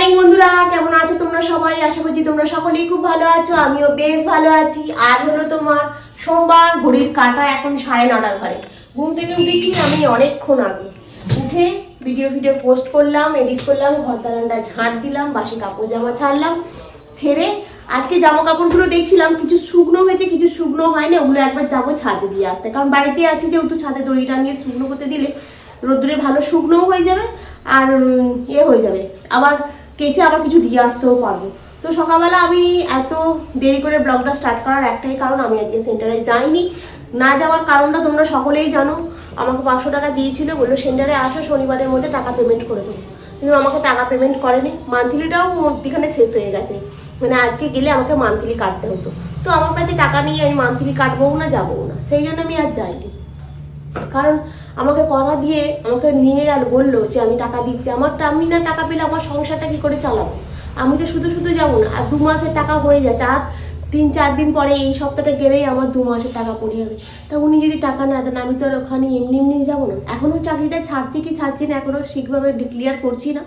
Morning বন্ধুরা কেমন আছো তোমরা সবাই? আশা করছি তোমরা সকলেই খুব ভালো আছো আমিও বেশ ভালো আছি। আজ হলো তোমার সোমবার ঘড়ির কাটা এখন সাড়ে নটার ঘরে। ঘুম থেকে উঠেছি আমি অনেকক্ষণ আগে। উঠে ভিডিও ভিডিও পোস্ট করলাম এডিট করলাম ঘর দালানটা ঝাঁট দিলাম বাসি কাপড় জামা ছাড়লাম ছেড়ে আজকে জামা কাপড়গুলো দেখছিলাম কিছু শুকনো হয়েছে কিছু শুকনো হয় না ওগুলো একবার যাব ছাদে দিয়ে আসতে। কারণ বাড়িতে আছি যেহেতু ছাদে দড়ি টাঙিয়ে শুকনো করতে দিলে রোদ্দুরে ভালো শুকনোও হয়ে যাবে আর উম, ইয়ে হয়ে যাবে। আবার কেচে আবার কিছু দিয়ে আসতেও পারব। তো সকালবেলা আমি এত দেরি করে ব্লগটা স্টার্ট করার একটাই কারণ, আমি আজকে সেন্টারে যাইনি। না যাওয়ার কারণটা তোমরা সকলেই জানো। আমাকে পাঁচশো টাকা দিয়েছিল, বলল সেন্টারে আসো, শনিবারের মধ্যে টাকা পেমেন্ট করে দেবো। কিন্তু আমাকে টাকা পেমেন্ট করেনি। মান্থলিটাও মধ্যিখানে শেষ হয়ে গেছে। মানে আজকে গেলে আমাকে মান্থলি কাটতে হতো। তো আমার কাছে টাকা নিয়ে আমি মান্থলি কাটবও না যাব না। সেই জন্য আমি আর যাইনি। কারণ আমাকে কথা দিয়ে আমাকে নিয়ে আর বলল যে আমি টাকা দিচ্ছি। আমার আমি না টাকা পেলে আমার সংসারটা কি করে চালাবো? আমি তো শুধু শুধু যাব না, আর দু মাসের টাকা হয়ে যায় চার তিন চার দিন পরে এই সপ্তাহটা গেলেই আমার দু মাসের টাকা পড়ে যাবে। তা উনি যদি টাকা না দেন, আমি তো আর ওখানে এমনি এমনি যাব না। এখনও চাকরিটা ছাড়ছি কি ছাড়ছি না এখনও ঠিকভাবে ডিক্লিয়ার করছি না।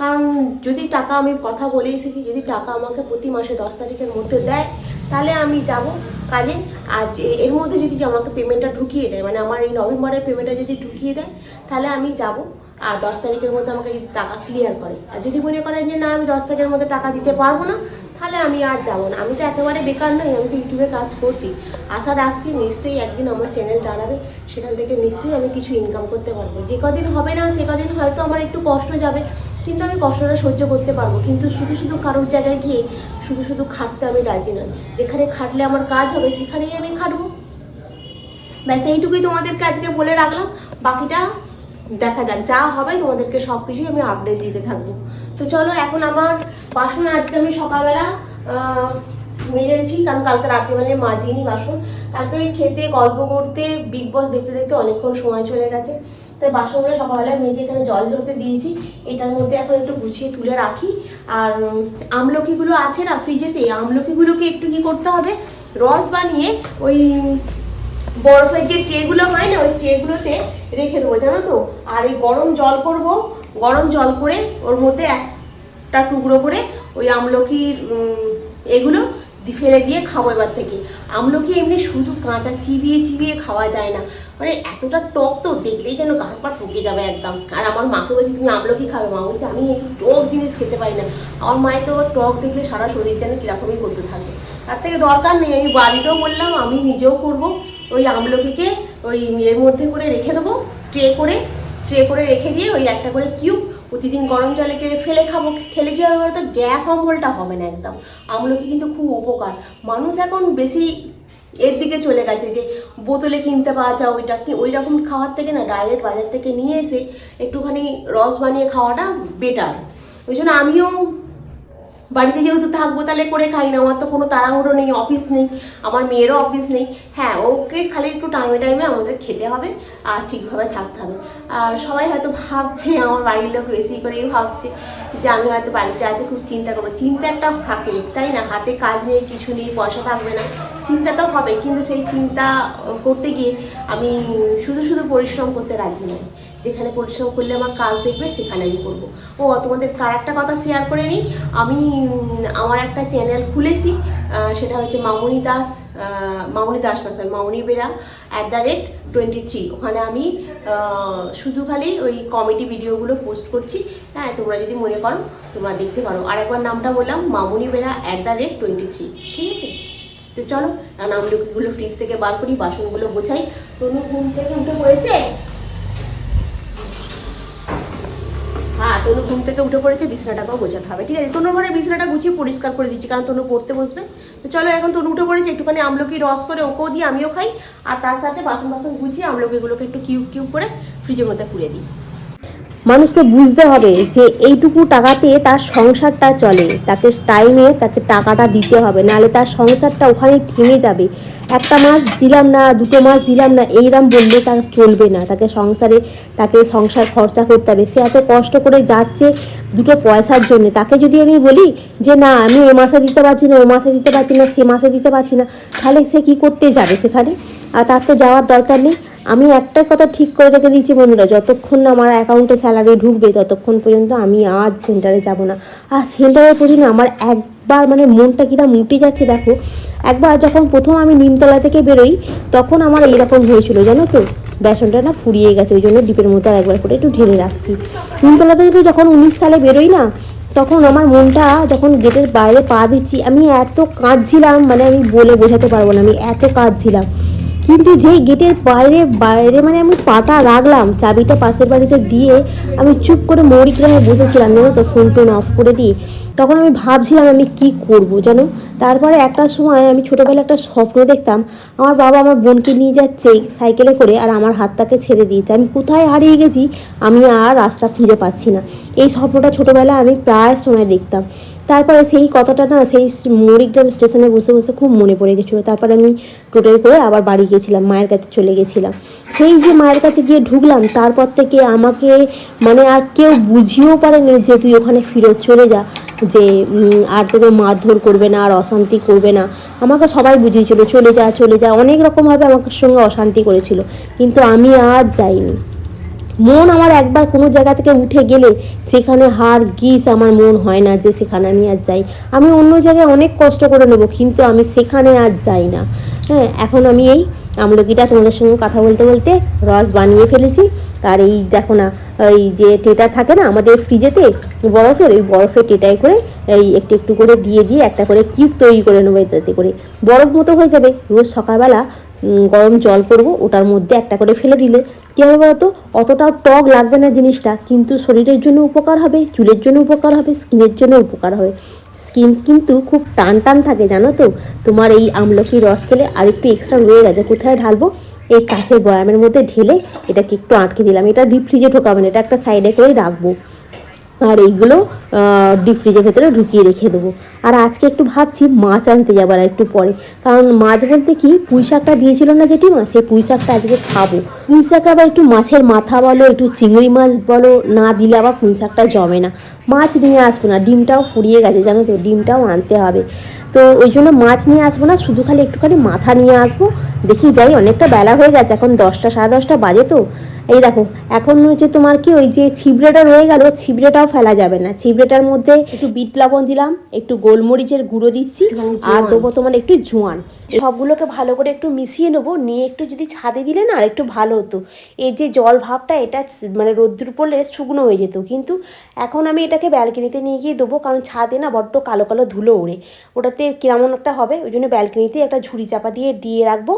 কারণ যদি টাকা আমি কথা বলে এসেছি, যদি টাকা আমাকে প্রতি মাসে দশ তারিখের মধ্যে দেয়, তাহলে আমি যাব কাজে। আর এর মধ্যে যদি আমাকে পেমেন্টটা ঢুকিয়ে দেয় মানে আমার এই নভেম্বরের পেমেন্টটা যদি ঢুকিয়ে দেয়, তাহলে আমি যাব। আর দশ তারিখের মধ্যে আমাকে যদি টাকা ক্লিয়ার করে। আর যদি মনে করেন যে না, আমি দশ তারিখের মধ্যে টাকা দিতে পারব না, তাহলে আমি আর যাব না। আমি তো একেবারে বেকার নই, আমি তো ইউটিউবে কাজ করছি। আশা রাখছি নিশ্চয়ই একদিন আমার চ্যানেল দাঁড়াবে, সেখান থেকে নিশ্চয়ই আমি কিছু ইনকাম করতে পারব। যে কদিন হবে না, সে কদিন হয়তো আমার একটু কষ্ট যাবে। কিন্তু আমি কষ্টটা সহ্য করতে পারব। কিন্তু শুধু শুধু কারোর জায়গায় গিয়ে শুধু শুধু খাটতে আমি রাজি নয় যেখানে খাটলে আমার কাজ হবে, সেখানেই আমি খাটবো। ব্যাস, এইটুকুই তোমাদেরকে আজকে বলে রাখলাম। বাকিটা দেখা যাক, যা হবে তোমাদেরকে সব কিছুই আমি আপডেট দিতে থাকব। তো চলো, এখন আমার বাসন আজকে আমি সকালবেলা মেজেছি কারণ কালকে রাত্রিবেলায় মাজিনি বাসন। কালকে খেতে, গল্প করতে বিগ বস দেখতে দেখতে অনেকক্ষণ সময় চলে গেছে। তাই বাসনগুলো সকালবেলা মেজে এখানে জল ঝরতে দিয়েছি। এটার মধ্যে এখন একটু গুছিয়ে তুলে রাখি। আর আমলকিগুলো আছে না ফ্রিজেতে আমলকিগুলোকে একটু কি করতে হবে? রস বানিয়ে ওই বরফের যে ট্রেগুলো হয় না, ওই ট্রেগুলোতে রেখে দেবো, জানো তো? আর এই গরম জল করব। গরম জল করে ওর মধ্যে একটা টুকরো করে ওই আমলকির এগুলো ফেলে দিয়ে খাব এবার থেকে। আমলকি এমনি শুধু কাঁচা চিবিয়ে চিবিয়ে খাওয়া যায় না। মানে এতটা টক তো দেখলেই যেন গা পা ঠকে যাবে একদম। আর আমার মাকে বলছি, তুমি আমলকি খাবে? মা বলছে, আমি এই টক জিনিস খেতে পারি না। আমার মায়ের তো টক দেখলে সারা শরীর যেন কীরকমই করতে থাকে। তার থেকে দরকার নেই, আমি বাড়িতেও বললাম, আমি নিজেও করব। ওই আমলকিকে ওই এর মধ্যে করে রেখে দেবো, ট্রে করে ট্রে করে রেখে দিয়ে ওই একটা করে কিউব প্রতিদিন গরম জলে ফেলে খাব। খেলে কি হবে বলতো গ্যাস অম্বলটা হবে না একদম। আমলকি কিন্তু খুব উপকার। মানুষ এখন বেশি এর দিকে চলে গেছে যে বোতলে কিনতে পাওয়া যায় ওইটা। কি ওই রকম খাওয়ার থেকে না ডাইরেক্ট বাজার থেকে নিয়ে এসে একটুখানি রস বানিয়ে খাওয়াটা বেটার ওই জন্য আমিও বাড়িতে যেহেতু থাকব তাহলে করে খাই না, আমার তো কোনো তাড়াহুড়ো নেই অফিস নেই, আমার মেয়েরও অফিস নেই। হ্যাঁ ওকে খালি একটু টাইমে টাইমে আমাদের খেতে হবে আর ঠিকভাবে থাকতে হবে। আর সবাই হয়তো ভাবছে, আমার বাড়ির লোক বেশি করেই ভাবছে যে আমি হয়তো বাড়িতে আছি, খুব চিন্তা করব। চিন্তা একটা থাকে, তাই না? হাতে কাজ নেই, কিছু নেই, পয়সা থাকবে না। চিন্তা তো হবে, কিন্তু সেই চিন্তা করতে গিয়ে আমি শুধু শুধু পরিশ্রম করতে রাজি নই। যেখানে পরিশ্রম করলে আমার কাজ দেখবে, সেখানে আমি করব। ও, তোমাদের কার একটা কথা শেয়ার করে নিই? আমি আমার একটা চ্যানেল খুলেছি সেটা হচ্ছে মামুনি দাস মামুনি দাস না sir Mamuni Bera at the rate twenty three ওখানে আমি শুধু খালি ওই কমেডি ভিডিওগুলো পোস্ট করছি। হ্যাঁ তোমরা যদি মনে করো, তোমরা দেখতে পারো। আর একবার নামটা বললাম, Mamuni Bera at the rate twenty three ঠিক আছে? তো চলো কারণ আমলকিগুলো ফ্রিজ থেকে বার করি, বাসনগুলো গোছাই। তনু ঘুম থেকে উঠে পড়েছে? হ্যাঁ তনু ঘুম থেকে উঠে পড়েছে, বিছানাটাকেও গোছাতে হবে। ঠিক আছে, তনুর ঘরে বিছানাটা গুছিয়ে পরিষ্কার করে দিচ্ছি, কারণ তনু পড়তে বসবে। তো চলো, এখন তনু উঠে পড়েছে, একটুখানি আমলকি রস করে ওকেও দিই, আমিও খাই। আর তার সাথে বাসন বাসন গুছিয়ে আমলকিগুলোকে একটু কিউব কিউব করে ফ্রিজের মধ্যে পুড়ে দিই। মানুষকে বুঝতে হবে যে এইটুকু টাকাতে তার সংসারটা চলে। তাকে টাইমে তাকে টাকাটা দিতে হবে, নাহলে তার সংসারটা ওখানে থেমে যাবে। একটা মাস দিলাম না, দুটো মাস দিলাম না এইরকম বললে তার চলবে না। তাকে সংসারে, তাকে সংসার খরচা করতে হবে। সে এত কষ্ট করে যাচ্ছে দুটো পয়সার জন্য। তাকে যদি আমি বলি যে, না, আমি এ মাসে দিতে পারছি না, ও মাসে দিতে পারছি না, সে মাসে দিতে পারছি না, তাহলে সে কি করতে যাবে সেখানে? আর তার তো যাওয়ার দরকার নেই। আমি একটাই কথা ঠিক করে রেখে দিয়েছি বন্ধুরা, যতক্ষণ না আমার অ্যাকাউন্টে স্যালারি ঢুকবে, ততক্ষণ পর্যন্ত আমি আজ সেন্টারে যাব না। আর সেন্টারের প্রতি না, আমার একবার মানে মনটা কিনা মুটে যাচ্ছে, দেখো। একবার যখন প্রথম আমি নিমতলা থেকে বেরোই, তখন আমার এইরকম হয়েছিল, জানো তো? বেসনটা না ফুরিয়ে গেছে, ওই জন্য ডিপের আর একবার করে একটু ঢেলে রাখছি। নিমতলা থেকে যখন উনিশ সালে বেরোই না, তখন আমার মনটা যখন গেটের বাইরে পা দিচ্ছি, আমি এত কাঁদছিলাম মানে আমি বলে বোঝাতে পারব না, আমি এত কাঁদছিলাম। কিন্তু যেই গেটের বাইরে বাইরে মানে আমি পাটা রাখলাম, চাবিটা পাশের বাড়িতে দিয়ে আমি চুপ করে মৌরিক গ্রামে বসেছিলাম, জানো তো ফোন টোন অফ করে দিয়ে তখন আমি ভাবছিলাম আমি কি করব জানো? তারপরে একটা সময় আমি ছোটোবেলায় একটা স্বপ্ন দেখতাম, আমার বাবা আমার বোনকে নিয়ে যাচ্ছে সাইকেলে করে আর আমার হাতটাকে ছেড়ে দিয়েছে। আমি কোথায় হারিয়ে গেছি আমি আর রাস্তা খুঁজে পাচ্ছি না। এই স্বপ্নটা ছোটোবেলায় আমি প্রায় সময় দেখতাম। তারপরে সেই কথাটা না, সেই মরিগ্রাম স্টেশনে বসে বসে খুব মনে পড়ে গেছিল। তারপরে আমি টোটোয় করে আবার বাড়ি গেছিলাম মায়ের কাছে চলে গেছিলাম সেই যে মায়ের কাছে গিয়ে ঢুকলাম, তারপর থেকে আমাকে মানে আর কেউ বুঝিয়েও পারেনি যে তুই ওখানে ফিরত চলে যা। যে আর তোকে মারধর করবে না, আর অশান্তি করবে না, আমাকে সবাই বুঝিয়েছিল, চলে যা চলে যা, অনেক রকমভাবে আমার সঙ্গে অশান্তি করেছিল, কিন্তু আমি আর যাইনি। মন আমার একবার কোনো জায়গা থেকে উঠে গেলে সেখানে হার গিস আমার মন হয় না যে সেখানে আমি আর যাই। আমি অন্য জায়গায় অনেক কষ্ট করে নেব, কিন্তু আমি সেখানে আর যাই না। হ্যাঁ এখন আমি এই আমলকিটা তোমাদের সঙ্গে কথা বলতে বলতে রস বানিয়ে ফেলেছি। আর এই দেখো না, এই যে টেটা থাকে না আমাদের ফ্রিজেতে, বরফের, ওই বরফের টেটায় করে এই একটু একটু করে দিয়ে দিয়ে একটা করে কিউব তৈরি করে নেব এটাতে করে। বরফ মতো হয়ে যাবে, রোজ সকালবেলা গরম জল করব ওটার মধ্যে একটা করে ফেলে দিলে। কী হবে বলতো? অতটাও টক লাগবে না জিনিসটা, কিন্তু শরীরের জন্য উপকার হবে, চুলের জন্য উপকার হবে, স্কিনের জন্য উপকার হবে। স্কিন কিন্তু খুব টান টান থাকে, জানো তো? তোমার এই আমলকি রস খেলে আর একটু এক্সট্রা রয়ে গেছে কোথায় ঢালবো? এই কাঁচের বয়ামের মধ্যে ঢেলে এটাকে একটু আটকে দিলাম। এটা ডিপ ফ্রিজে ঢোকাবেন এটা একটা সাইডে করে রাখব। আর এইগুলো ডিপ ফ্রিজের ভেতরে ঢুকিয়ে রেখে দেবো। আর আজকে একটু ভাবছি মাছ আনতে যাবার একটু পরে। কারণ মাছ বলতে কি, পুঁই শাকটা দিয়েছিল না জেঠিমা? সেই পুঁই শাকটা আজকে খাব। পুঁই শাক আবার একটু মাছের মাথা বলো, একটু চিংড়ি মাছ বলো, না দিলে আবার পুঁই শাকটা জমে না। মাছ নিয়ে আসব না, ডিমটাও ফুরিয়ে গেছে, জানো তো, ডিমটাও আনতে হবে। তো ওই জন্য মাছ নিয়ে আসব না, শুধু খালি একটুখানি মাথা নিয়ে আসব। দেখি যাই, অনেকটা বেলা হয়ে গেছে, এখন দশটা, সাড়ে দশটা বাজে তো। এই দেখো এখন হচ্ছে তোমার কি ওই যে ছিবড়েটা রয়ে গেল ছিবড়েটাও ফেলা যাবে না। ছিবড়েটার মধ্যে একটু বিট লবণ দিলাম একটু গোলমরিচের গুঁড়ো দিচ্ছি আর দেবো তোমার একটু জোয়ান সবগুলোকে ভালো করে একটু মিশিয়ে নেব নিয়ে একটু যদি ছাদে দিলে না আর একটু ভালো হতো। এই যে জল ভাবটা এটা মানে রোদ্দুর পড়লে শুকনো হয়ে যেত। কিন্তু এখন আমি এটাকে ব্যালকনিতে নিয়ে গিয়ে দেবো কারণ ছাদে না বড্ড কালো কালো ধুলো ওড়ে। ওটাতে কেমন একটা হবে ওই জন্য ব্যালকনিতে একটা ঝুড়ি চাপা দিয়ে দিয়ে রাখব।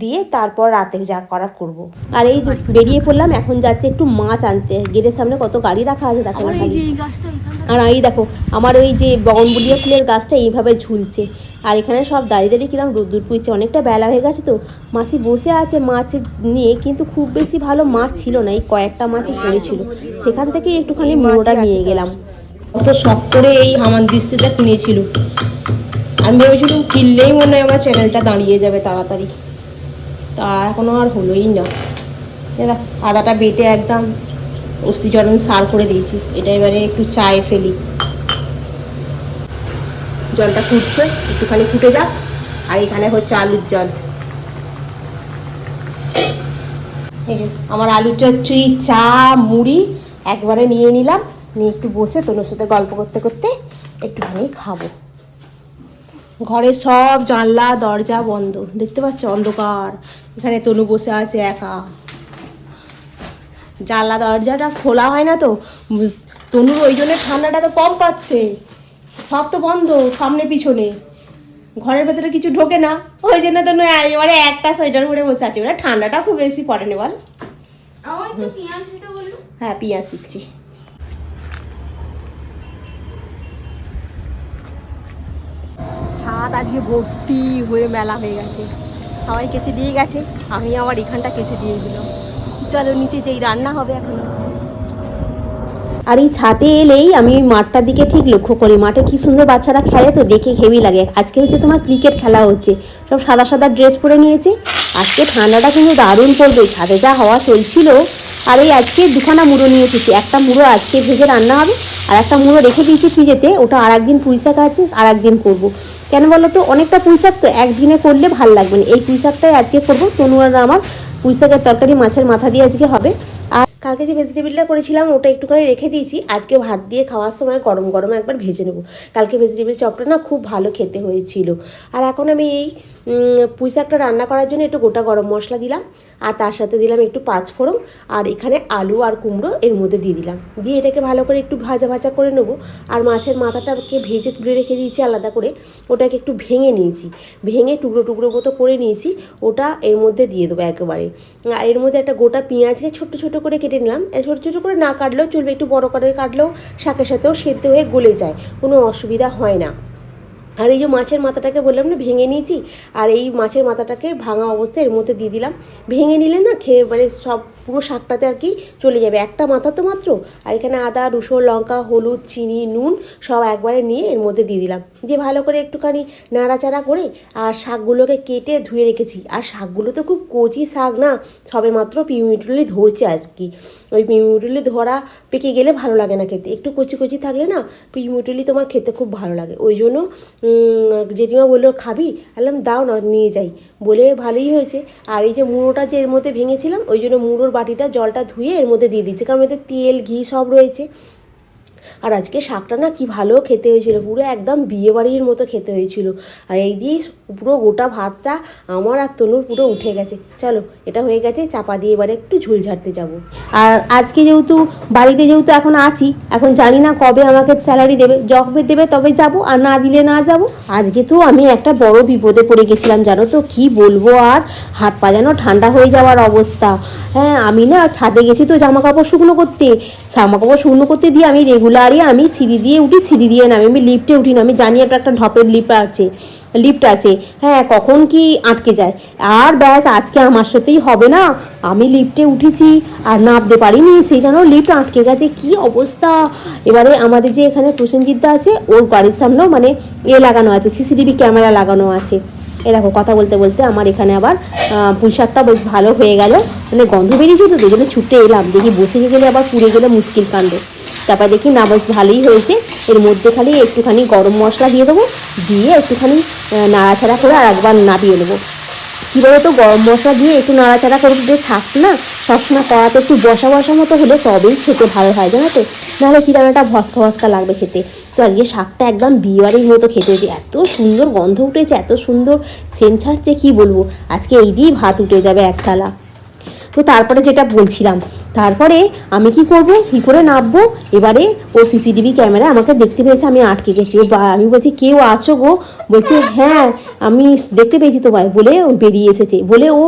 দিয়ে তারপর রাতে যা করার করব। আর এই বেরিয়ে পড়লাম এখন যাচ্ছে একটু মাছ আনতে। গেটের সামনে কত গাড়ি রাখা আছে দেখো আর এই দেখো আমার ওই যে বগনবুলিয়া ফুলের গাছটা এইভাবে ঝুলছে। আর এখানে সব দাঁড়িয়ে দাঁড়িয়ে কিরম রোদ্দুর পুইছে অনেকটা বেলা হয়ে গেছে তো। মাসি বসে আছে মাছ নিয়ে কিন্তু খুব বেশি ভালো মাছ ছিল না। এই কয়েকটা মাছই পড়েছিল। সেখান থেকে একটুখানি মোড়োটা নিয়ে গেলাম। কত শখ করে এই হামান দিস্তিটা কিনেছিল। আমি ভেবেছিলাম কিনলেই মনে হয় আমার চ্যানেলটা দাঁড়িয়ে যাবে তাড়াতাড়ি। তা এখনও আর হলোই না। এরা আদাটা বেটে একদম অস্থিচরণ সার করে দিয়েছি। এটা এবারে একটু চায়ে ফেলি। জলটা ফুটছে, একটুখানি ফুটে যাক, আর এখানে হচ্ছে আলুর জল। আমার আলু চচ্চড়ি, চা, মুড়ি একবারে নিয়ে নিলাম। নিয়ে একটু বসে তোর সাথে গল্প করতে করতে একটুখানি খাব। ঘরে সব জানলা দরজা বন্ধ। দেখতে পাচ্ছ? অন্ধকার। এখানে তনু বসে আছে একা। জানলা দরজাটা খোলা হয় না তো? তনুর ওই জন্য ঠান্ডাটা তো কম পাচ্ছে। সব তো বন্ধ সামনে পিছনে। ঘরের ভেতরে কিছু ঢোকে না। ওই জন্য তনু এবারে একটা সোয়েটার পরে বসে আছে। এবারে ঠান্ডাটা খুব বেশি পড়েনি বল। হ্যাঁ পিঁয়াজ দিচ্ছি। ছাদ আজকে ভর্তি হয়ে মেলা হয়ে গেছে। সবাই কেচে দিয়ে গেছে, আমি আবার এখানটা কেচে দিয়ে দিলাম। চলো, নিচে যেই রান্না হবে এখন। আর এই ছাদে এলেই আমি ওই মাঠটার দিকে ঠিক লক্ষ্য করি। মাঠে কি সুন্দর বাচ্চারা খেলে তো দেখে হেভি লাগে। আজকে হচ্ছে তোমার ক্রিকেট খেলা হচ্ছে। সব সাদা সাদা ড্রেস পরে নিয়েছে। আজকে ঠান্ডাটা কিন্তু দারুণ পড়বে। ছাদে যা হাওয়া চলছিল। আর এই আজকে দুখানা মুড়ো নিয়ে এসেছি। একটা মুড়ো আজকে ভেজে রান্না হবে, আর একটা মুড়ো রেখে দিয়েছি ফ্রিজেতে। ওটা আর একদিন পুঁই শাক আছে আর একদিন করব। কেন বলো তো অনেকটা পুঁইশাক তো একদিনে করলে ভালো লাগবে না। এই পুঁইশাকটাই আজকে করব। তনু আর আমার পুঁই শাকের তরকারি মাছের মাথা দিয়ে আজকে হবে। কালকে যে ভেজিটেবিলটা করেছিলাম, ওটা একটুখানি রেখে দিয়েছি। আজকে ভাত দিয়ে খাওয়ার সময় গরম গরম একবার ভেজে নেব। কালকে ভেজিটেবিল চপটা না খুব ভালো খেতে হয়েছিল। আর এখন আমি এই পুঁই শাকটা রান্না করার জন্য একটু গোটা গরম মশলা দিলাম। আর তার সাথে দিলাম একটু পাঁচ ফোড়ন। আর এখানে আলু আর কুমড়ো এর মধ্যে দিয়ে দিলাম। দিয়ে এটাকে ভালো করে একটু ভাজা ভাজা করে নেব। আর মাছের মাথাটাকে ভেজে তুলে রেখে দিয়েছি আলাদা করে। ওটাকে একটু ভেঙে নিয়েছি। ভেঙে টুকরো টুকরো মতো করে নিয়েছি। ওটা এর মধ্যে দিয়ে দেবো একেবারে। আর এর মধ্যে একটা গোটা পেঁয়াজকে ছোট্ট ছোট করে কেটে নিলাম। এ ছোটো ছোটো করে না কাটলেও চলবে একটু বড় করে কাটলেও শাকের সাথেও সেদ্ধ হয়ে গলে যায়। কোনো অসুবিধা হয় না। আর এই যে মাছের মাথাটাকে বললাম না, ভেঙে নিয়েছি, আর এই মাছের মাথাটাকে ভাঙা অবস্থায় এর মধ্যে দিয়ে দিলাম। ভেঙে নিলে না খেয়ে মানে সব পুরো শাকটাতে আর কি চলে যাবে। একটা মাথা তো মাত্র, আর এখানে আদা, রসুন, লঙ্কা, হলুদ, চিনি, নুন সব একবারে নিয়ে এর মধ্যে দিয়ে দিলাম। যে ভালো করে একটুখানি নাড়াচাড়া করে আর শাকগুলোকে কেটে ধুয়ে রেখেছি। আর শাকগুলো তো খুব কচি শাক না, সবে মাত্র পিউমিটুলি ধরছে আর কি। ওই পিউমিটুলি ধরা পেকে গেলে ভালো লাগে না খেতে। একটু কচি কচি থাকলে না পিউমিটুলি তোমার খেতে খুব ভালো লাগে। ওই জন্য জেঠিমা বলল, খাবি? বললাম, দাও না, নিয়ে যাই। বলে, ভালোই হয়েছে। আর এই যে মুড়োটা যে এর মধ্যে ভেঙেছিলাম, ওই জন্য মুড়োর বাটিটা জলটা ধুয়ে এর মধ্যে দিয়ে দিচ্ছে। কারণ এতে তেল, ঘি সব রয়েছে। আর আজকে শাকটা না কি ভালো খেতে হয়েছিল, পুরো একদম বিয়ে বাড়ির মতো খেতে হয়েছিল। আর এই দিয়ে পুরো গোটা ভাতটা আমার আর তনুর পুরো উঠে গেছে। চলো, এটা হয়ে গেছে, চাপা দিয়ে এবারে একটু ঝুল ঝাড়তে যাব। আর আজকে যেহেতু বাড়িতে যেহেতু এখন আছি, এখন জানি না কবে আমাকে স্যালারি দেবে, যবে দেবে তবে যাব, আর না দিলে না যাব। আজকে তো আমি একটা বড় বিপদে পড়ে গেছিলাম, জানো তো কি বলব আর? হাত পা যেন ঠান্ডা হয়ে যাওয়ার অবস্থা। হ্যাঁ আমি না ছাদে গেছি তো জামা কাপড় শুকনো করতে। জামা কাপড় শুকনো করতে দিয়ে আমি রেগুলারই আমি সিঁড়ি দিয়ে উঠি, সিঁড়ি দিয়ে নামি। আমি লিফটে উঠি না, আমি জানি একটা একটা ঢপের লিফট আছে লিফট আছে। হ্যাঁ কখন কি আটকে যায়? আর ব্যাস, আজকে আমার সাথেই হবে না। আমি লিফটে উঠেছি আর নামতে পারিনি, সেই যেন লিফট আটকে গেছে। কি অবস্থা? এবারে আমাদের যে এখানে প্রসেনজিৎদা আছে, ওর বাড়ির সামনেও মানে এ লাগানো আছে সিসিটিভি ক্যামেরা লাগানো আছে। এ দেখো, কথা বলতে বলতে আমার এখানে আবার পুঁইশাকটা বেশ ভালো হয়ে গেল। মানে গন্ধ বেরিয়েছে তো, দুজনে ছুটে এলাম। দেখি বসে গেলে আবার পুড়ে গেলে মুশকিল কাণ্ড। তারপর দেখি, না, বেশ ভালোই হয়েছে। এর মধ্যে খালি একটুখানি গরম মশলা দিয়ে দেবো, দিয়ে একটুখানি নাড়াচাড়া করে আর একবার নাবিয়ে নেব। কী বলতো, গরম মশলা দিয়ে একটু নাড়াচাড়া করে দিয়ে থাক না, সবসময় কড়াতে একটু বসা বসা মতো হলে তবেই খেতে ভালো হয়, জানো তো? নাহলে কি একটা ভস্কা ভস্কা লাগবে খেতে। তো আজকে শাকটা একদম বিয়েবাড়ির মতো খেতে হয়েছে। এত সুন্দর গন্ধ উঠেছে, এত সুন্দর সেন্ট ছাড়ছে কী বলব? আজকে এই দিয়েই ভাত উঠে যাবে এক থালা তো তারপরে যেটা বলছিলাম, তারপরে আমি কি করব? কি করে নামবো? এবারে ও সিসিটিভি ক্যামেরা আমাকে দেখতে পেয়েছে, আমি আটকে গেছি। ও আমি বলছি, কেউ আছো গো? বলছে হ্যাঁ আমি দেখতে পেয়েছি তোমায়, বলে ও বেরিয়ে এসেছে। বলে ও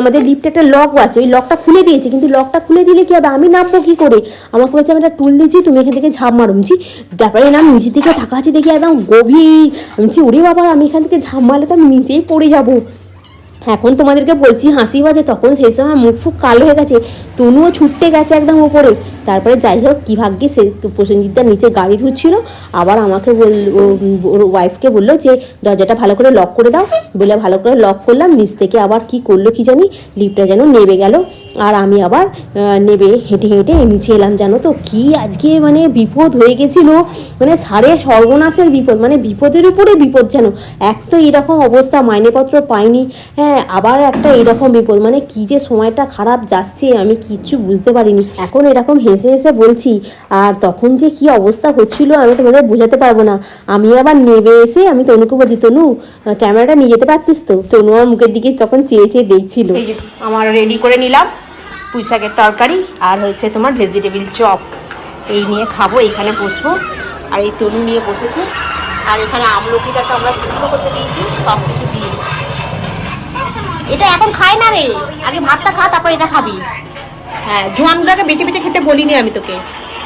আমাদের লিফ্টে একটা লক আছে। ওই লকটা খুলে দিয়েছে, কিন্তু লকটা খুলে দিলে কি হবে? আমি নামবো কি করে? আমাকে বলছে, আমি একটা টুল দিয়েছি তুমি এখান থেকে ঝাঁপ মারুমছি তারপরে নাম নিচের দিকে আছে দেখি, একদম গভীর। আমি বলছি, ওরে বাবা, আমি এখান থেকে ঝাঁপ মারলে তো আমি নিচেই পড়ে যাব। এখন তোমাদেরকে বলছি, হাসি বাজে তখন সেই সময় মুখ ফুক কালো হয়ে গেছে, তনুও ছুটতে গেছে একদম ওপরে তারপরে যাই হোক, কী ভাগ্যে সে প্রসেনজিৎদার নিচে গাড়ি ধুচ্ছিল। আবার আমাকে বল ওর ওয়াইফকে বলল যে, দরজাটা ভালো করে লক করে দাও। বলে ভালো করে লক করলাম, নিচ থেকে আবার কি করল কি জানি লিফটটা যেন নেবে গেল। আর আমি আবার নেবে, হেঁটে হেঁটে নিচে এলাম, জানো তো? কি আজকে মানে বিপদ হয়ে গেছিল? মানে সারে সর্বনাশের বিপদ মানে বিপদের উপরে বিপদ যেন। এক তো এরকম অবস্থা, মাইনেপত্র পাইনি। হ্যাঁ আবার একটা এরকম বিপদ মানে কি যে সময়টা খারাপ যাচ্ছে, আমি কিচ্ছু বুঝতে পারিনি। এখন এরকম হেসে হেসে বলছি, আর তখন যে কি অবস্থা হচ্ছিল, আমি তোমাদের বোঝাতে পারব না। আমি আবার নেবে এসে, আমি তনুকে বলছি, তনু ক্যামেরাটা নিয়ে যেতে পারতিস তো? তনু আমার মুখের দিকে তখন চেয়ে চেয়ে দেখছিল। আমার রেডি করে নিলাম। পুঁই শাকের তরকারি আর হচ্ছে তোমার ভেজিটেবিল চপ এই নিয়ে খাব এইখানে বসবো। আর এই তরুণ নিয়ে বসেছে। আর এখানে আমলকিটাকে আমরা শুকনো করতে দিয়েছি সব কিছু দিয়ে এটা এখন খায় না রে। আগে ভাতটা খা তারপর এটা খাবি। হ্যাঁ জোয়ানগুলোকে বেঁচে বেঁচে খেতে বলিনি আমি তোকে।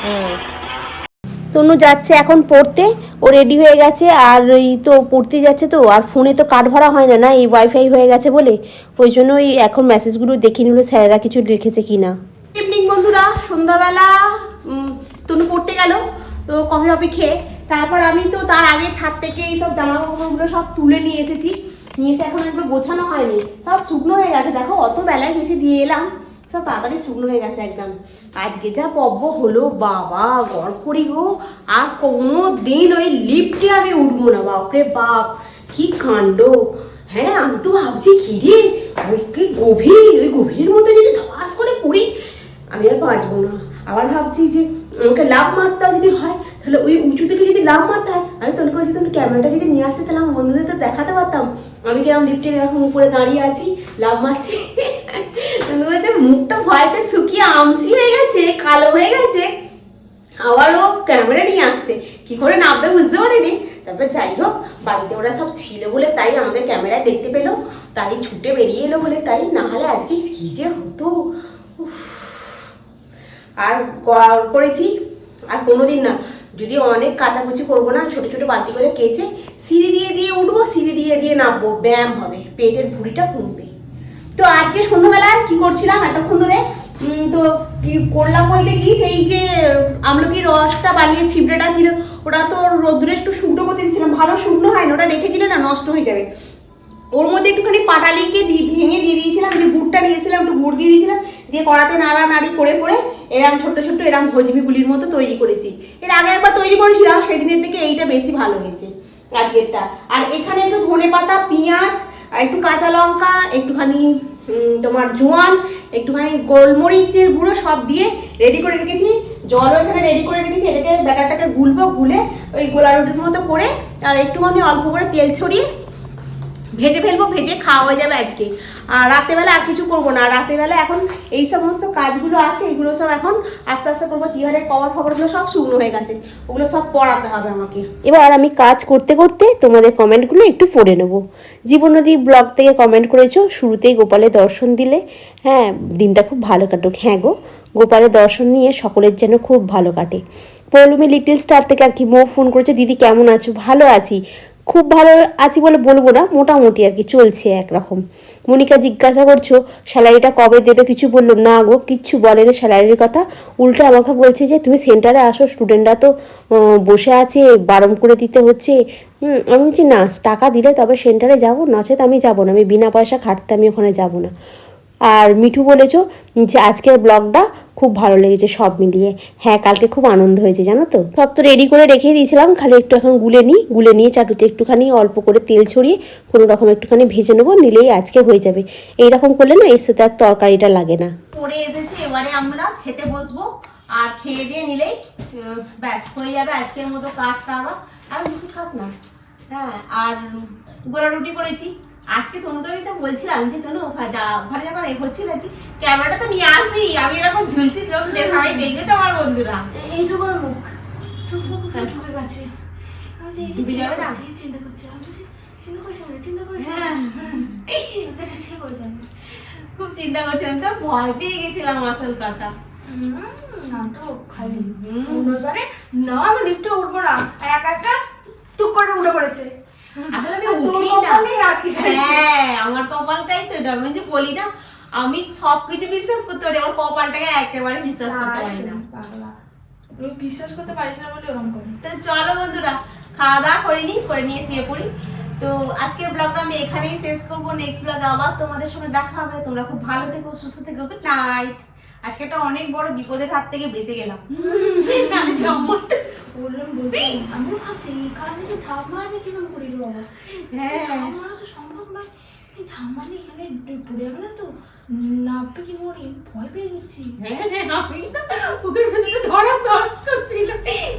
হুম। তনু যাচ্ছে এখন পড়তে, ও রেডি হয়ে গেছে, আর এই তো পড়তে যাচ্ছে তো, আর ফোনে তো কার্ড ভরা হয় না না? এই ওয়াইফাই হয়ে গেছে বলে। ওই জন্য ওই এখন মেসেজগুলো দেখে নিল স্যারেরা কিছু লিখেছে কি না ইভিনিং বন্ধুরা, সন্ধ্যাবেলা তনু পড়তে গেল, তো কফি কফি খেয়ে। তারপর আমি তো তার আগে ছাদ থেকে এই সব জামা কাপড়গুলো সব তুলে নিয়ে এসেছি। নিয়ে এসে এখন একবার গোছানো হয়নি, সব শুকনো হয়ে গেছে। দেখো, অত বেলায় গেছে দিয়ে এলাম। সব তাড়াতাড়ি শুকনো হয়ে গেছে একদম। আজকে যা পব্ব হলো, বাবা, গড় করি গো। আর কোনো দিন ওই লিফটে আমি উঠবো না, বাপরে বাপ, কি কাণ্ড। হ্যাঁ আমি তো ভাবছি, কি রে? ওই কি গভীর, ওই গভীরের মধ্যে যদি ধপাস করে পড়ি, আমি আর বাঁচবো না। আবার ভাবছি যে, আমাকে লাভ মারতেও যদি হয়, তাহলে ওই উঁচু থেকে যদি লাভ মারতে হয়, আমি তখন বলছি তুমি ক্যামেরাটা যদি নিয়ে আসতে, তাহলে আমার বন্ধুদের তো দেখাতে পারতাম। আমি কীরকম লিফটের এরকম উপরে দাঁড়িয়ে আছি লাভ মারছি? মুখটা ভয়তে শুকিয়ে আমসি হয়ে গেছে, কালো হয়ে গেছে। আবার ও ক্যামেরা নিয়ে আসছে। কি করে নামবে বুঝতে পারিনি। তারপরে যাই হোক, বাড়িতে ওরা সব ছিল বলে তাই আমাকে ক্যামেরায় দেখতে পেল। তাই ছুটে বেরিয়ে এলো বলে তাই না হলে আজকে কি যে হতো। আর করেছি। আর কোনোদিন না, যদি অনেক কাচাকুচি করব না, ছোট ছোট বালতি করে কেচে, সিঁড়ি দিয়ে দিয়ে উঠবো, সিঁড়ি দিয়ে দিয়ে নামবো, ব্যায়াম হবে, পেটের ভুঁড়িটা কমবে তো আজকে সন্ধ্যাবেলায় কি করছিলাম এতক্ষণ ধরে? তো কি করলাম বলতে কি, সেই যে আমলকির রসটা বানিয়ে ছিবড়েটা ছিল, ওটা তো রোদ্দুরে একটু শুকনো করতে দিচ্ছিলাম ভালো শুকনো হয় না ওটা রেখে দিলে না নষ্ট হয়ে যাবে। ওর মধ্যে একটুখানি পাটালিকে ভেঙে দিয়ে দিয়েছিলাম, যে গুড়টা নিয়েছিলাম, একটু গুড় দিয়ে দিয়েছিলাম, দিয়ে কড়াতে নাড়া নাড়ি করে করে এরম ছোট্ট ছোট্ট এরম ভোজবিগুলির মতো তৈরি করেছি। এর আগে একবার তৈরি করেছিলাম, সেদিনের থেকে এইটা বেশি ভালো হয়েছে আজকেরটা। আর এখানে একটু ধনে পাতা পেঁয়াজ আর একটু কাঁচা লঙ্কা, একটুখানি তোমার জোয়ান, একটুখানি গোলমরিচের গুঁড়ো সব দিয়ে রেডি করে রেখেছি। জলও এখানে রেডি করে রেখেছি। এটাকে ব্যাটারটাকে গুলবো, গুলে ওই গোলা রুটির মতো করে আর একটুখানি অল্প করে তেল ছড়িয়ে ভেজে ফেলব, ভেজে খাওয়া হয়ে যাবে আজকে। আর রাতেবেলা আর কিছু করব না। রাতেবেলা এখন এই সমস্ত কাজগুলো আছে, এগুলো সব এখন আস্তে আস্তে করব। চেয়ারের কভার ফভারগুলো সব শুকনো হয়ে গেছে। ওগুলো সব পড়াতে হবে আমাকে। এবার আমি কাজ করতে করতে তোমাদের কমেন্টগুলো একটু পড়ে নেব। জীবনদী ব্লগ থেকে কমেন্ট করেছ, শুরুতেই গোপালে দর্শন দিলে। হ্যাঁ দিনটা খুব ভালো কাটুক। হ্যাঁ গো, গোপালের দর্শন নিয়ে সকলের যেন খুব ভালো কাটে। পৌলমি লিটিল স্টার থেকে আর কি মো ফোন করেছে, দিদি কেমন আছো? ভালো আছি। খুব ভালো আছি বলে বলব না, মোটামুটি আর কি, চলছে একরকম। মনিকা জিজ্ঞাসা করছ, স্যালারিটা কবে দেবে? কিছু বলল, না গো, কিচ্ছু বলেনি স্যালারির কথা। উল্টো আমাকে বলছে যে, তুমি সেন্টারে আসো, স্টুডেন্টরা তো বসে আছে, বারণ করে দিতে হচ্ছে। আমি বলছি, না, টাকা দিলে তবে সেন্টারে যাব, নচেত আমি যাব না, আমি বিনা পয়সা খাটতে আমি ওখানে যাব না। আর মিঠু বলেছ যে, আজকের ব্লগটা খুব ভালো লেগেছে সব মিলিয়ে। হ্যাঁ কালকে খুব আনন্দ হয়েছে, জানো তো? সব তো রেডি করে রেখে দিয়েছিলাম, খালি একটু এখন গুলে নিই, গুলে নিয়ে চাটুতে একটুখানি অল্প করে তেল ছড়িয়ে কোনো রকম একটুখানি ভেজে নেব, নিলেই আজকে হয়ে যাবে। এইরকম করলে না, এর সাথে আর তরকারিটা লাগে না। এসেছি, এবারে আমরা খেতে বসবো, আর খেয়ে দিয়ে নিলেই ব্যাস, হয়ে যাবে আজকের মতো কাজ কারবা আর বিস্কুট খাস না। হ্যাঁ আর গোলা রুটি করেছি। আজকে তনুকে আমি তো বলছিলাম যে তনু যা- ঘরে যখন এ হচ্ছিল যে ক্যামেরাটা তো নিয়ে আসবি। আমি এরকম ঝুলছি তোরকম সবাই দেখবে তো আমার বন্ধুরা। এইটুকু মুখ। মুখ ঢুকে গেছে। এই চিন্তা? করছে, চিন্তা চিন্তা হ্যাঁ। ঠিক করে খুব চিন্তা করছিলাম তো ভয় পেয়ে গেছিলাম আসল কথা। নাটক খালি। হুম। অন্যবারে না আমি লিফটে উঠবো না। আর একা একা টুক করে উঠে পড়েছে। আসলে আমি উঠি না। হ্যাঁ আমার কপালটাই তো এটা। আমি যে বলি না আমি সবকিছু বিশ্বাস করতে পারি আমার কপালটাকে একেবারে বিশ্বাস করতে পারি না। বিশ্বাস করতে পারিস না বলে ওরকম করি। তো চলো বন্ধুরা খাওয়া দাওয়া করে নিই করে নিয়ে শুয়ে পড়ি। তো আজকের ব্লগটা আমি এখানেই শেষ করব। নেক্সট ব্লগে আবার তোমাদের সঙ্গে দেখা হবে। তোমরা খুব ভালো থেকো সুস্থ থেকো। গুড নাইট আজকে একটা অনেক বড় বিপদের হাত থেকে বেঁচে গেলাম। বললাম বলবি আমিও ভাবছি কারণে যে ঝাঁপ মারবে কীভাবে করি রে বাবা হ্যাঁ ঝাঁপ মারা তো সম্ভব নয় এই ঝাঁপ মারলে এখানে পড়ে যাবে না তো নাপবে কি মরি ভয় পেয়ে গেছি হ্যাঁ, আমি তো বুকের ভেতরে ধরা ধরাস করছিল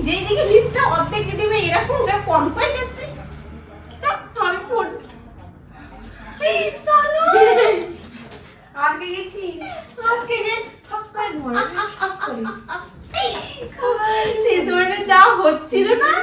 যেই দিকে লিফটটা অর্ধেক কেটে এরকম না কনফাই করছে আমি পড় চলো আটকে গেছি আটকে গেছে ফাঁক করে মরে সেই সময়টা যা হচ্ছিল না।